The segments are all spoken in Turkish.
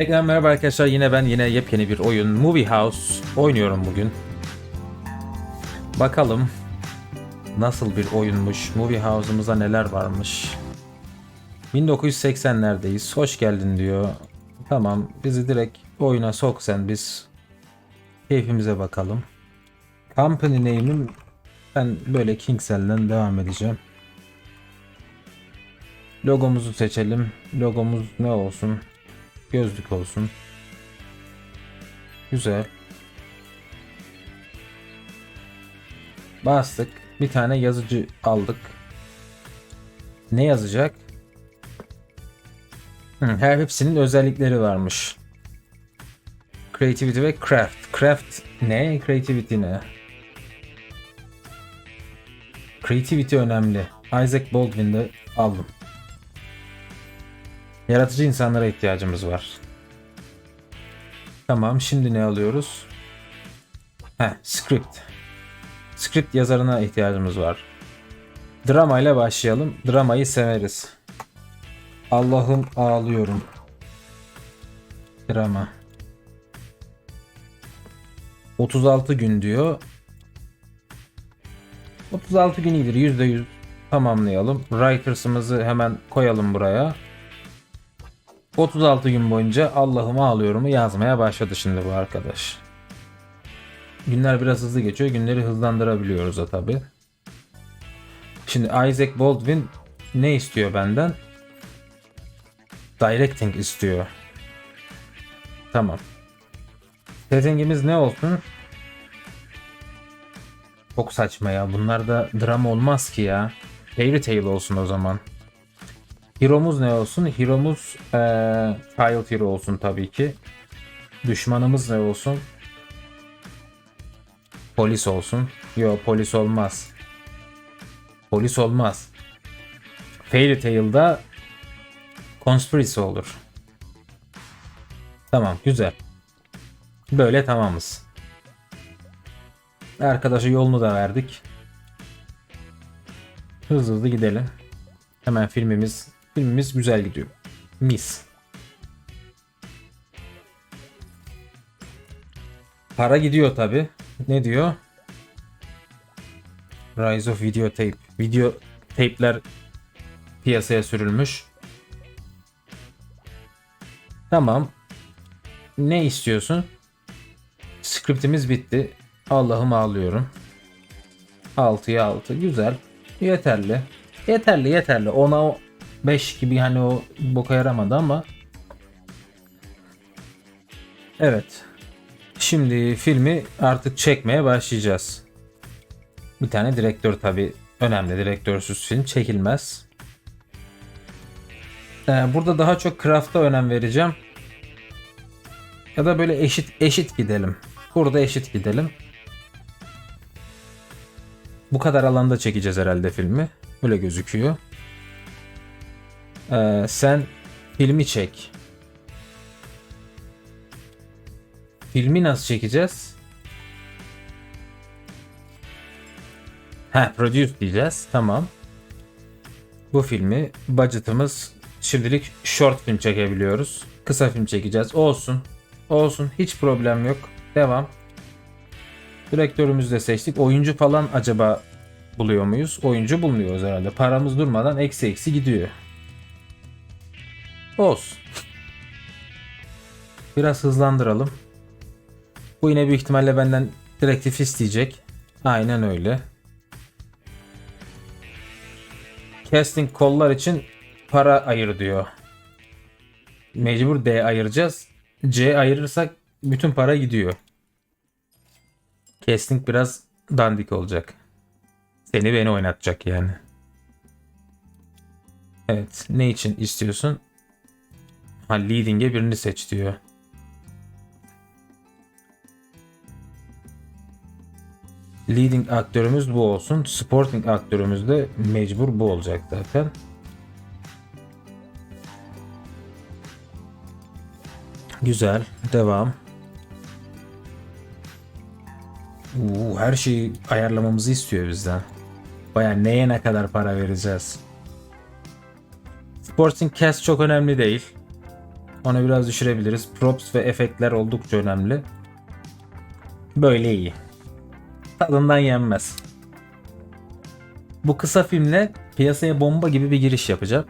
Tekrar merhaba arkadaşlar yine ben yine yepyeni bir oyun Movie House oynuyorum bugün. Bakalım nasıl bir oyunmuş, Movie House'umuzda neler varmış. 1980'lerdeyiz, hoş geldin diyor. Tamam bizi direkt oyuna sok sen biz keyfimize bakalım. Company name'im ben böyle Kingsel'den devam edeceğim. Logomuzu seçelim. Logomuz ne olsun? Gözlük olsun. Güzel. Bastık. Bir tane yazıcı aldık. Ne yazacak? Her hepsinin özellikleri varmış. Creativity ve Craft. Craft ne? Creativity ne? Creativity önemli. Isaac Baldwin'de aldım. Yaratıcı insanlara ihtiyacımız var. Tamam şimdi ne alıyoruz? Heh, script. Script yazarına ihtiyacımız var. Drama ile başlayalım. Dramayı severiz. Allah'ım ağlıyorum. Drama. 36 gün diyor. 36 gün iyidir. %100 tamamlayalım. Writers'ımızı hemen koyalım buraya. 36 gün boyunca Allah'ım ağlıyorum'u yazmaya başladı şimdi bu arkadaş. Günler biraz hızlı geçiyor. Günleri hızlandırabiliyoruz da tabi. Şimdi Isaac Baldwin ne istiyor benden? Directing istiyor. Tamam. Settingimiz ne olsun? Çok saçma ya. Bunlar da drama olmaz ki ya. Fairy Tale olsun o zaman. Hero'muz ne olsun? Hero'muz eee Child Hero olsun tabii ki. Düşmanımız ne olsun? Polis olsun. Yo polis olmaz. Polis olmaz. Fairy Tale'da Conspiracy olur. Tamam güzel. Böyle tamamız. Arkadaşa yolunu da verdik. Hızlı hızlı gidelim. Hemen filmimiz filmimiz güzel gidiyor. Mis. Para gidiyor tabi. Ne diyor? Rise of Video Tape. Video tape'ler piyasaya sürülmüş. Tamam. Ne istiyorsun? Scriptimiz bitti. Allah'ım ağlıyorum. 6'ya 6. Güzel. Yeterli. Yeterli yeterli. Ona 5 gibi hani o boka yaramadı ama. Evet. Şimdi filmi artık çekmeye başlayacağız. Bir tane direktör tabi önemli. Direktörsüz film çekilmez. Ee, burada daha çok craft'a önem vereceğim. Ya da böyle eşit eşit gidelim. Burada eşit gidelim. Bu kadar alanda çekeceğiz herhalde filmi. Öyle gözüküyor. Ee, sen filmi çek. Filmi nasıl çekeceğiz? Ha, produce diyeceğiz. Tamam. Bu filmi budget'ımız şimdilik short film çekebiliyoruz. Kısa film çekeceğiz. Olsun. Olsun. Hiç problem yok. Devam. Direktörümüzü de seçtik. Oyuncu falan acaba buluyor muyuz? Oyuncu bulmuyoruz herhalde. Paramız durmadan eksi eksi gidiyor. Olsun. Biraz hızlandıralım. Bu yine büyük ihtimalle benden direktif isteyecek. Aynen öyle. Casting kollar için para ayır diyor. Mecbur D ayıracağız. C ayırırsak bütün para gidiyor. Casting biraz dandik olacak. Seni beni oynatacak yani. Evet. Ne için istiyorsun? Ha leading'e birini seç diyor. Leading aktörümüz bu olsun. Supporting aktörümüz de mecbur bu olacak zaten. Güzel. Devam. Uu, her şeyi ayarlamamızı istiyor bizden. Baya neye ne kadar para vereceğiz. Sporting cast çok önemli değil. Onu biraz düşürebiliriz. Props ve efektler oldukça önemli. Böyle iyi. Tadından yenmez. Bu kısa filmle piyasaya bomba gibi bir giriş yapacağım.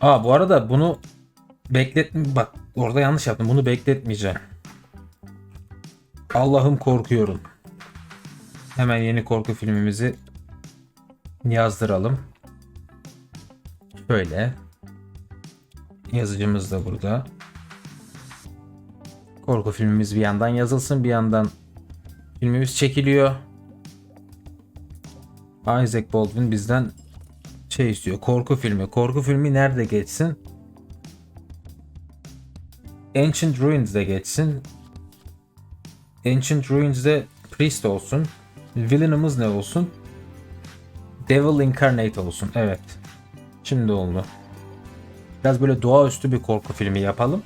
Aa bu arada bunu beklet bak orada yanlış yaptım. Bunu bekletmeyeceğim. Allah'ım korkuyorum. Hemen yeni korku filmimizi yazdıralım. Şöyle. Yazıcımız da burada. Korku filmimiz bir yandan yazılsın bir yandan filmimiz çekiliyor. Isaac Baldwin bizden şey istiyor. Korku filmi. Korku filmi nerede geçsin? Ancient Ruins'de geçsin. Ancient Ruins'de Priest olsun. Villain'ımız ne olsun? Devil Incarnate olsun. Evet. Şimdi oldu. Biraz böyle doğaüstü bir korku filmi yapalım.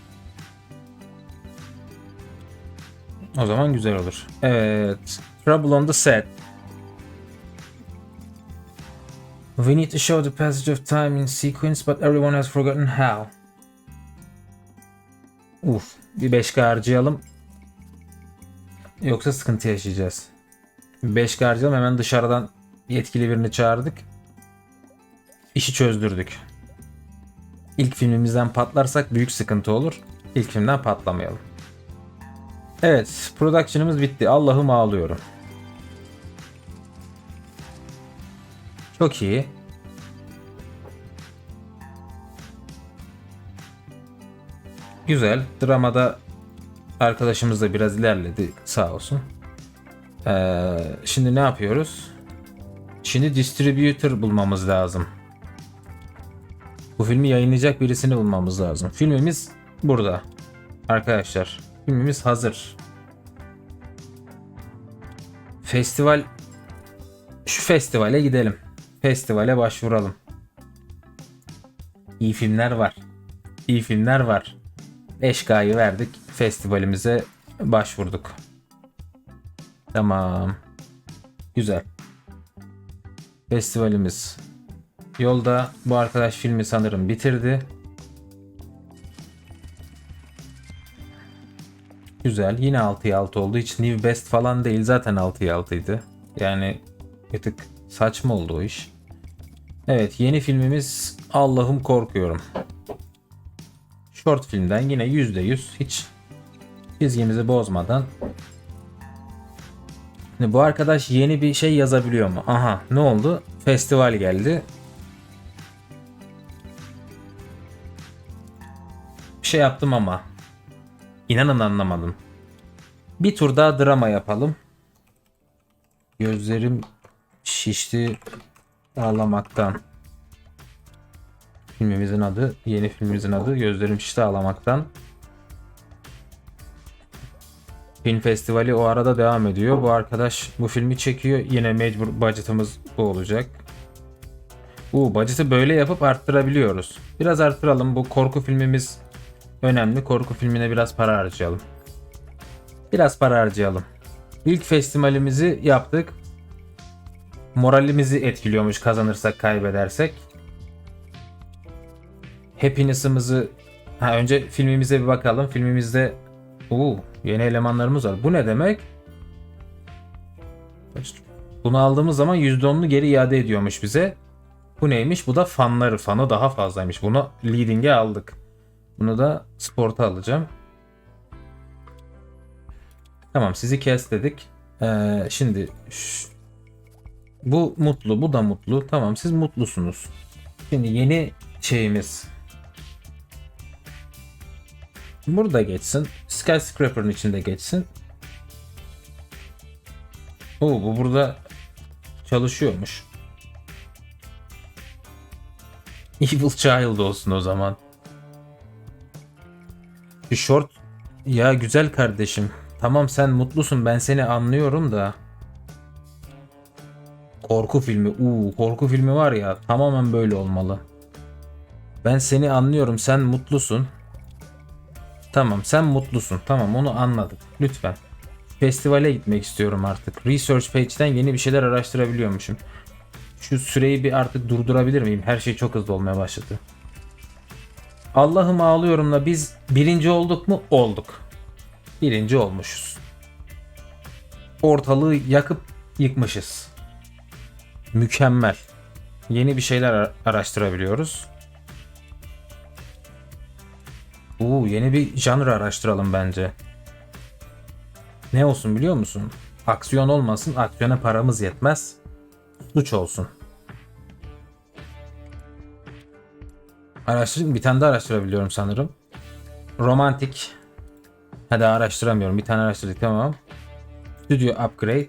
O zaman güzel olur. Evet. Trouble on the Set. We need to show the passage of time in sequence but everyone has forgotten how. Uf. Bir 5K harcayalım. Yoksa sıkıntı yaşayacağız. 5K harcayalım hemen dışarıdan yetkili birini çağırdık. İşi çözdürdük. İlk filmimizden patlarsak büyük sıkıntı olur. İlk filmden patlamayalım. Evet, production'ımız bitti. Allah'ım ağlıyorum. Çok iyi. Güzel. Dramada arkadaşımız da biraz ilerledi sağ olsun. Ee, şimdi ne yapıyoruz? Şimdi distributor bulmamız lazım. Bu filmi yayınlayacak birisini bulmamız lazım. Filmimiz burada. Arkadaşlar, filmimiz hazır. Festival şu festivale gidelim. Festivale başvuralım. İyi filmler var. İyi filmler var. Eşkayı verdik. Festivalimize başvurduk. Tamam. Güzel. Festivalimiz yolda. Bu arkadaş filmi sanırım bitirdi. Güzel. Yine 6'ya 6 oldu. Hiç new best falan değil. Zaten 6'ya 6 idi. Yani bir tık saçma oldu o iş. Evet yeni filmimiz Allah'ım korkuyorum. Short filmden yine %100 hiç çizgimizi bozmadan. Şimdi bu arkadaş yeni bir şey yazabiliyor mu? Aha ne oldu? Festival geldi. Şey yaptım ama. İnanın anlamadım. Bir tur daha drama yapalım. Gözlerim şişti ağlamaktan. Filmimizin adı, yeni filmimizin adı Gözlerim Şişti Ağlamaktan. Film festivali o arada devam ediyor. Bu arkadaş bu filmi çekiyor. Yine mecbur budgetımız bu olacak. Bu budget'ı böyle yapıp arttırabiliyoruz. Biraz arttıralım. Bu korku filmimiz önemli. Korku filmine biraz para harcayalım. Biraz para harcayalım. İlk festivalimizi yaptık. Moralimizi etkiliyormuş kazanırsak kaybedersek. Happiness'ımızı ha, önce filmimize bir bakalım. Filmimizde Oo, yeni elemanlarımız var. Bu ne demek? Bunu aldığımız zaman %10'unu geri iade ediyormuş bize. Bu neymiş? Bu da fanları. Fanı daha fazlaymış. Bunu leading'e aldık. Bunu da sporta alacağım. Tamam sizi kes dedik. Ee, şimdi şş, bu mutlu, bu da mutlu. Tamam siz mutlusunuz. Şimdi yeni şeyimiz. Burada geçsin. Skyscraper'ın içinde geçsin. Oo bu burada çalışıyormuş. Evil Child olsun o zaman. Bir short. Ya güzel kardeşim. Tamam sen mutlusun ben seni anlıyorum da. Korku filmi. Uuu korku filmi var ya tamamen böyle olmalı. Ben seni anlıyorum sen mutlusun. Tamam sen mutlusun. Tamam onu anladık. Lütfen. Festivale gitmek istiyorum artık. Research page'den yeni bir şeyler araştırabiliyormuşum. Şu süreyi bir artık durdurabilir miyim? Her şey çok hızlı olmaya başladı. Allah'ım ağlıyorumla biz birinci olduk mu? Olduk. Birinci olmuşuz. Ortalığı yakıp yıkmışız. Mükemmel. Yeni bir şeyler ara- araştırabiliyoruz. Uuu yeni bir janr araştıralım bence. Ne olsun biliyor musun? Aksiyon olmasın, aksiyona paramız yetmez. Suç olsun. Araştırayım, bir tane daha araştırabiliyorum sanırım. Romantik. Ha daha araştıramıyorum. Bir tane araştırdık tamam. Studio Upgrade.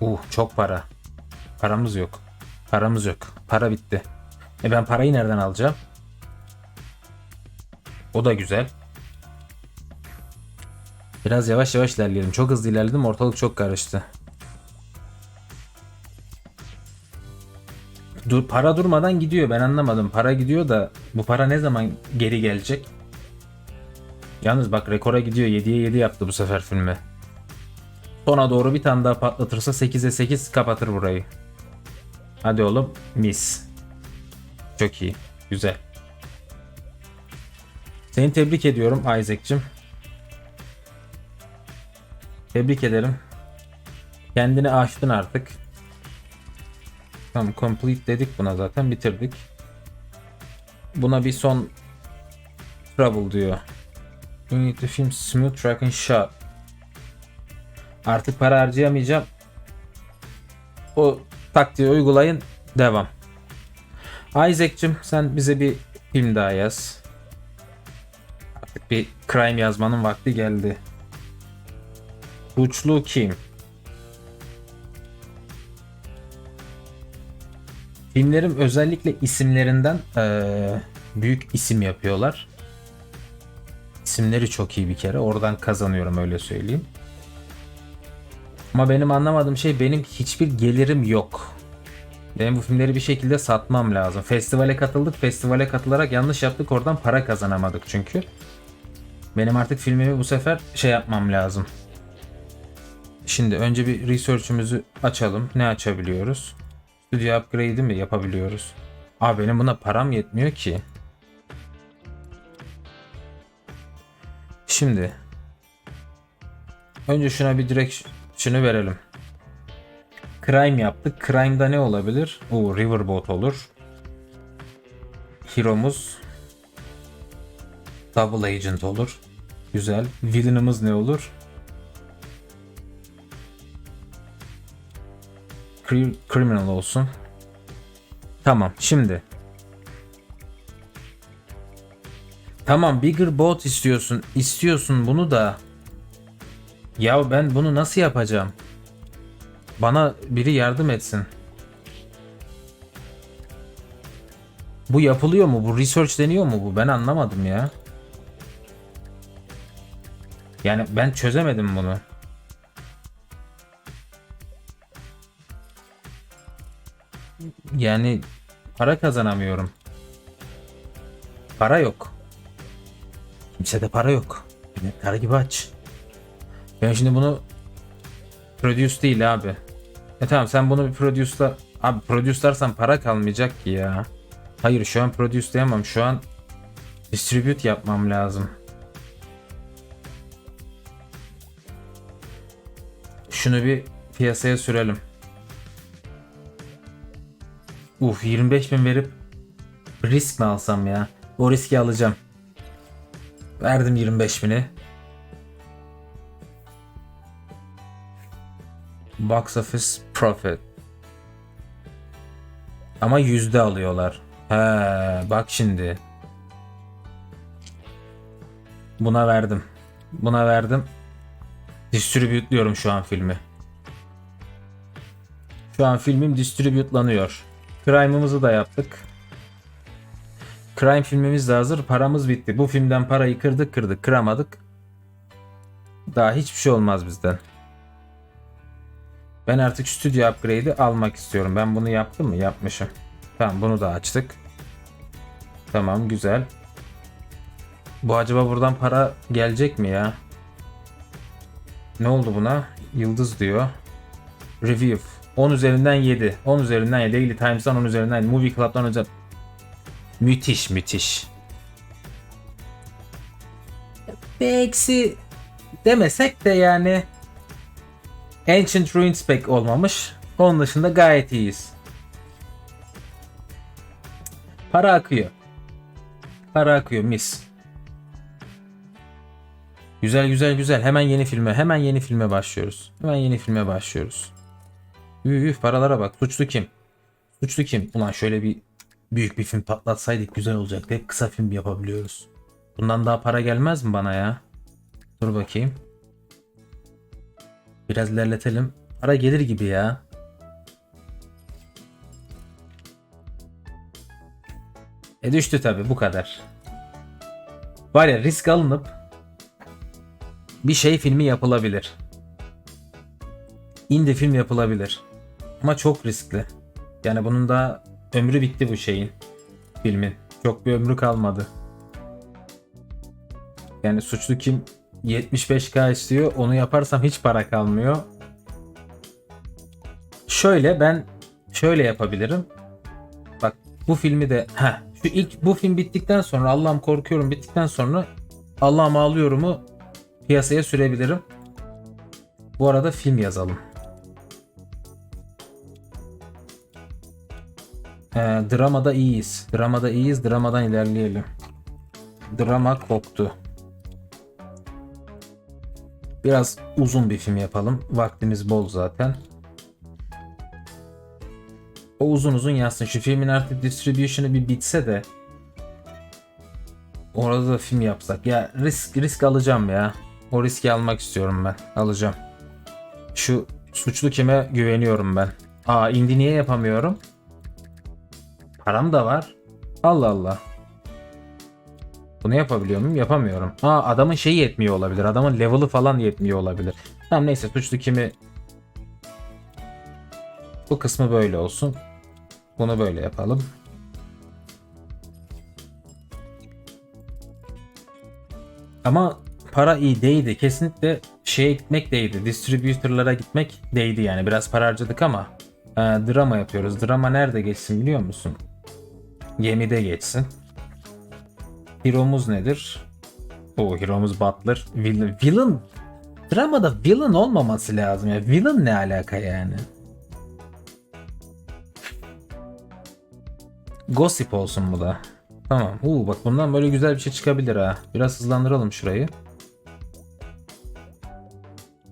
Uh çok para. Paramız yok. Paramız yok. Para bitti. E ben parayı nereden alacağım? O da güzel. Biraz yavaş yavaş ilerleyelim. Çok hızlı ilerledim. Ortalık çok karıştı. Dur, para durmadan gidiyor. Ben anlamadım. Para gidiyor da bu para ne zaman geri gelecek? Yalnız bak rekora gidiyor. 7'ye 7 yaptı bu sefer filmi. Sona doğru bir tane daha patlatırsa 8'e 8 kapatır burayı. Hadi oğlum mis. Çok iyi. Güzel. Seni tebrik ediyorum Isaac'cim. Tebrik ederim. Kendini aştın artık. Tamam complete dedik buna zaten bitirdik. Buna bir son trouble diyor. You need to film smooth track and shot. Artık para harcayamayacağım. O taktiği uygulayın. Devam. Isaac'cim sen bize bir film daha yaz. Artık bir crime yazmanın vakti geldi. Suçlu kim? Filmlerim özellikle isimlerinden eee, büyük isim yapıyorlar. İsimleri çok iyi bir kere. Oradan kazanıyorum öyle söyleyeyim. Ama benim anlamadığım şey benim hiçbir gelirim yok. Benim bu filmleri bir şekilde satmam lazım. Festivale katıldık. Festivale katılarak yanlış yaptık. Oradan para kazanamadık çünkü. Benim artık filmimi bu sefer şey yapmam lazım. Şimdi önce bir research'ümüzü açalım. Ne açabiliyoruz? Studio upgrade'i mi yapabiliyoruz? Abi benim buna param yetmiyor ki. Şimdi önce şuna bir direkt şunu verelim. Crime yaptık. Crime'da ne olabilir? O Riverboat olur. Hero'muz Double Agent olur. Güzel. Villain'ımız ne olur? Criminal olsun. Tamam şimdi. Tamam bigger boat istiyorsun. İstiyorsun bunu da. Ya ben bunu nasıl yapacağım? Bana biri yardım etsin. Bu yapılıyor mu? Bu research deniyor mu bu? Ben anlamadım ya. Yani ben çözemedim bunu. Yani para kazanamıyorum. Para yok. Kimsede para yok. Kara gibi aç. Ben şimdi bunu produce değil abi. E tamam sen bunu bir produce'la abi produce dersen para kalmayacak ki ya. Hayır şu an produce diyemem. Şu an distribute yapmam lazım. Şunu bir piyasaya sürelim. Uf 25 bin verip risk mi alsam ya? O riski alacağım. Verdim 25 bini. Box office profit. Ama yüzde alıyorlar. He, bak şimdi. Buna verdim. Buna verdim. Distribütliyorum şu an filmi. Şu an filmim distribütlanıyor. Crime'ımızı da yaptık. Crime filmimiz de hazır. Paramız bitti. Bu filmden parayı kırdık kırdık kıramadık. Daha hiçbir şey olmaz bizden. Ben artık Studio Upgrade'i almak istiyorum. Ben bunu yaptım mı? Yapmışım. Tamam bunu da açtık. Tamam güzel. Bu acaba buradan para gelecek mi ya? Ne oldu buna? Yıldız diyor. Review. 10 üzerinden 7. 10 üzerinden 7. Daily Times'dan 10 üzerinden 7. Movie Club'dan 10 üzerinden. Müthiş müthiş. Bir eksi demesek de yani Ancient Ruins pek olmamış. Onun dışında gayet iyiyiz. Para akıyor. Para akıyor mis. Güzel güzel güzel. Hemen yeni filme, hemen yeni filme başlıyoruz. Hemen yeni filme başlıyoruz. Üf, paralara bak. Suçlu kim? Suçlu kim? Ulan şöyle bir büyük bir film patlatsaydık güzel olacaktı. Hep kısa film yapabiliyoruz. Bundan daha para gelmez mi bana ya? Dur bakayım. Biraz ilerletelim. Para gelir gibi ya. E düştü tabi bu kadar. Var ya risk alınıp bir şey filmi yapılabilir. Indie film yapılabilir. Ama çok riskli. Yani bunun da ömrü bitti bu şeyin. Filmin. Çok bir ömrü kalmadı. Yani suçlu kim 75k istiyor. Onu yaparsam hiç para kalmıyor. Şöyle ben şöyle yapabilirim. Bak bu filmi de ha şu ilk bu film bittikten sonra Allah'ım korkuyorum bittikten sonra Allah'ım ağlıyorumu piyasaya sürebilirim. Bu arada film yazalım. Ee, dramada iyiyiz. Dramada iyiyiz. Dramadan ilerleyelim. Drama koktu. Biraz uzun bir film yapalım. Vaktimiz bol zaten. O uzun uzun yazsın. Şu filmin artık distribution'ı bir bitse de orada da film yapsak. Ya risk risk alacağım ya. O riski almak istiyorum ben. Alacağım. Şu suçlu kime güveniyorum ben. Aa indi niye yapamıyorum? Param da var. Allah Allah. Bunu yapabiliyor muyum? Yapamıyorum. Aa adamın şeyi yetmiyor olabilir. Adamın level'ı falan yetmiyor olabilir. Tamam neyse suçlu kimi bu kısmı böyle olsun. Bunu böyle yapalım. Ama para iyi değdi. Kesinlikle şeye gitmek değdi. Distribütörlere gitmek değdi yani. Biraz para harcadık ama e, drama yapıyoruz. Drama nerede geçsin biliyor musun? Gemide geçsin. Hero'muz nedir? O hero'muz Butler. Villain. Villain. Dramada villain olmaması lazım ya. Villain ne alaka yani? Gossip olsun bu da. Tamam. Uu, bak bundan böyle güzel bir şey çıkabilir ha. Biraz hızlandıralım şurayı.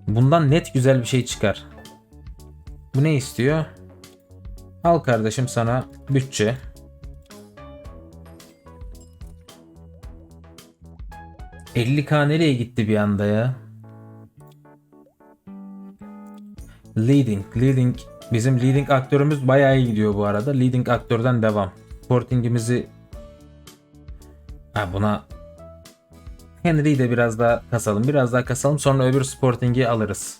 Bundan net güzel bir şey çıkar. Bu ne istiyor? Al kardeşim sana bütçe. ...50k nereye gitti bir anda ya? Leading, leading... Bizim leading aktörümüz bayağı iyi gidiyor bu arada. Leading aktörden devam. Sporting'imizi... Ha buna... Henry'yi de biraz daha kasalım. Biraz daha kasalım. Sonra öbür Sporting'i alırız.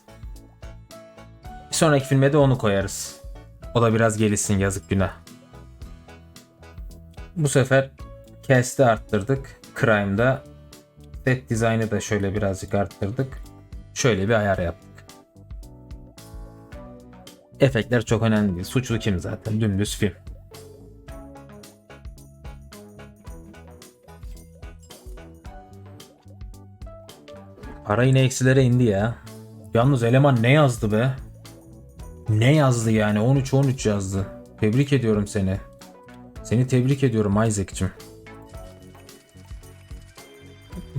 Bir sonraki filme de onu koyarız. O da biraz gelişsin yazık günah. Bu sefer cast'i arttırdık. Crime'da set dizaynı da şöyle birazcık arttırdık. Şöyle bir ayar yaptık. Efektler çok önemli değil. Suçlu kim zaten? Dümdüz film. Para yine eksilere indi ya. Yalnız eleman ne yazdı be? Ne yazdı yani? 13-13 yazdı. Tebrik ediyorum seni. Seni tebrik ediyorum Isaac'cim.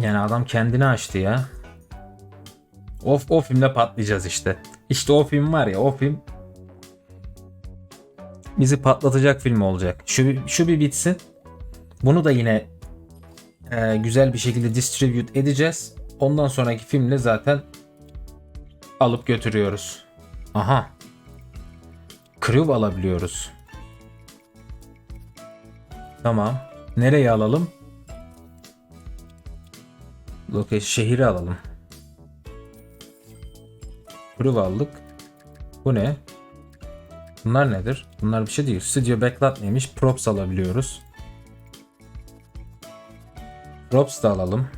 Yani adam kendini açtı ya. O, o filmde patlayacağız işte. İşte o film var ya o film bizi patlatacak film olacak. Şu, şu bir bitsin. Bunu da yine e, güzel bir şekilde distribute edeceğiz. Ondan sonraki filmle zaten alıp götürüyoruz. Aha. Crew alabiliyoruz. Tamam. Nereye alalım? Location şehri alalım. Crew aldık. Bu ne? Bunlar nedir? Bunlar bir şey değil. Studio Backlight neymiş? Props alabiliyoruz. Props da alalım.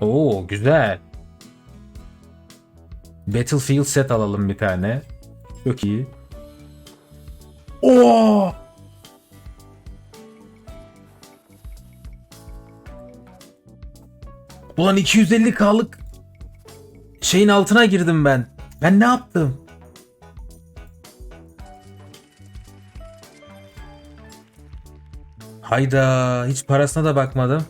Oo güzel. Battlefield set alalım bir tane. Çok iyi. Oo! Ulan 250k'lık şeyin altına girdim ben. Ben ne yaptım? Hayda hiç parasına da bakmadım.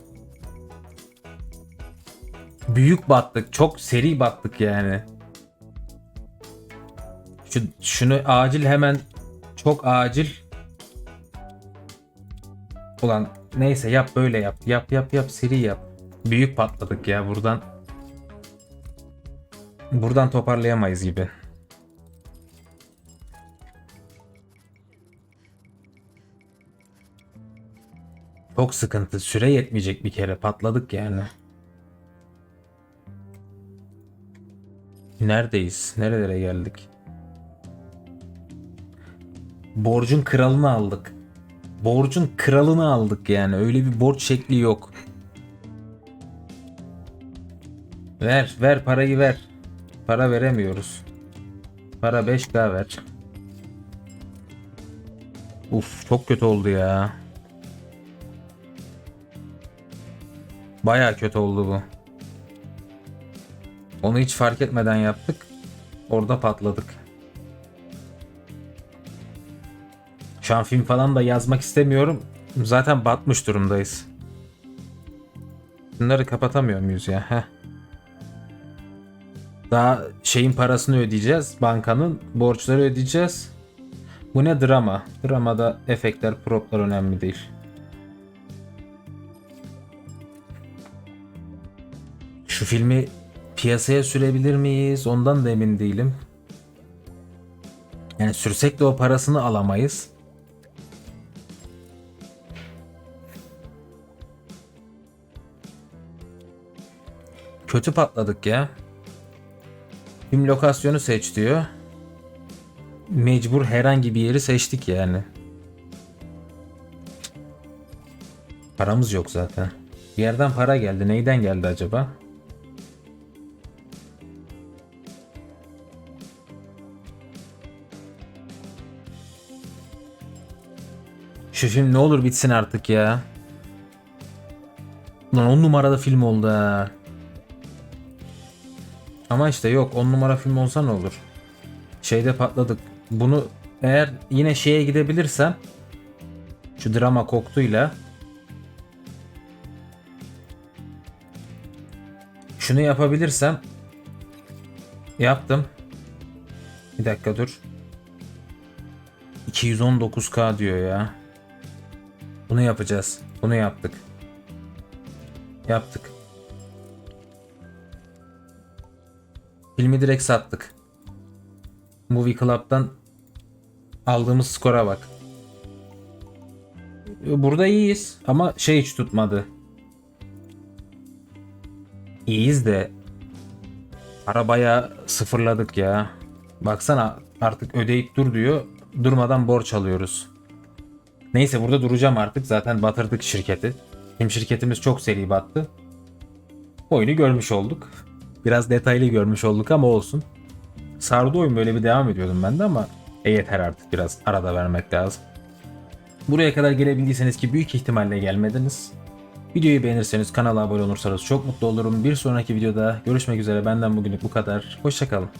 Büyük battık. Çok seri battık yani. Şu, şunu acil hemen çok acil. Ulan neyse yap böyle yap. Yap yap yap seri yap. Büyük patladık ya buradan. Buradan toparlayamayız gibi. Çok sıkıntı. Süre yetmeyecek bir kere. Patladık yani. Neredeyiz? Nerelere geldik? Borcun kralını aldık. Borcun kralını aldık yani. Öyle bir borç şekli yok. Ver, ver parayı ver. Para veremiyoruz. Para 5k ver. Uf, çok kötü oldu ya. Baya kötü oldu bu. Onu hiç fark etmeden yaptık. Orada patladık. Şu an film falan da yazmak istemiyorum. Zaten batmış durumdayız. Bunları kapatamıyor muyuz ya? Heh. Daha şeyin parasını ödeyeceğiz. Bankanın borçları ödeyeceğiz. Bu ne drama? Dramada efektler, proplar önemli değil. Şu filmi piyasaya sürebilir miyiz? Ondan da emin değilim. Yani sürsek de o parasını alamayız. Kötü patladık ya. Film lokasyonu seç diyor. Mecbur herhangi bir yeri seçtik yani. Paramız yok zaten. Bir yerden para geldi. Neyden geldi acaba? Şu film ne olur bitsin artık ya. Lan 10 numarada film oldu ha. Ama işte yok 10 numara film olsa ne olur? Şeyde patladık. Bunu eğer yine şeye gidebilirsem şu drama koktuyla şunu yapabilirsem yaptım. Bir dakika dur. 219k diyor ya. Bunu yapacağız. Bunu yaptık. Yaptık. Filmi direkt sattık. Movie Club'dan aldığımız skora bak. Burada iyiyiz ama şey hiç tutmadı. İyiyiz de arabaya sıfırladık ya. Baksana artık ödeyip dur diyor. Durmadan borç alıyoruz. Neyse burada duracağım artık. Zaten batırdık şirketi. Hem şirketimiz çok seri battı. Oyunu görmüş olduk. Biraz detaylı görmüş olduk ama olsun. Sardı oyun böyle bir devam ediyordum ben de ama e yeter artık biraz arada vermek lazım. Buraya kadar gelebildiyseniz ki büyük ihtimalle gelmediniz. Videoyu beğenirseniz kanala abone olursanız çok mutlu olurum. Bir sonraki videoda görüşmek üzere benden bugünlük bu kadar. Hoşçakalın.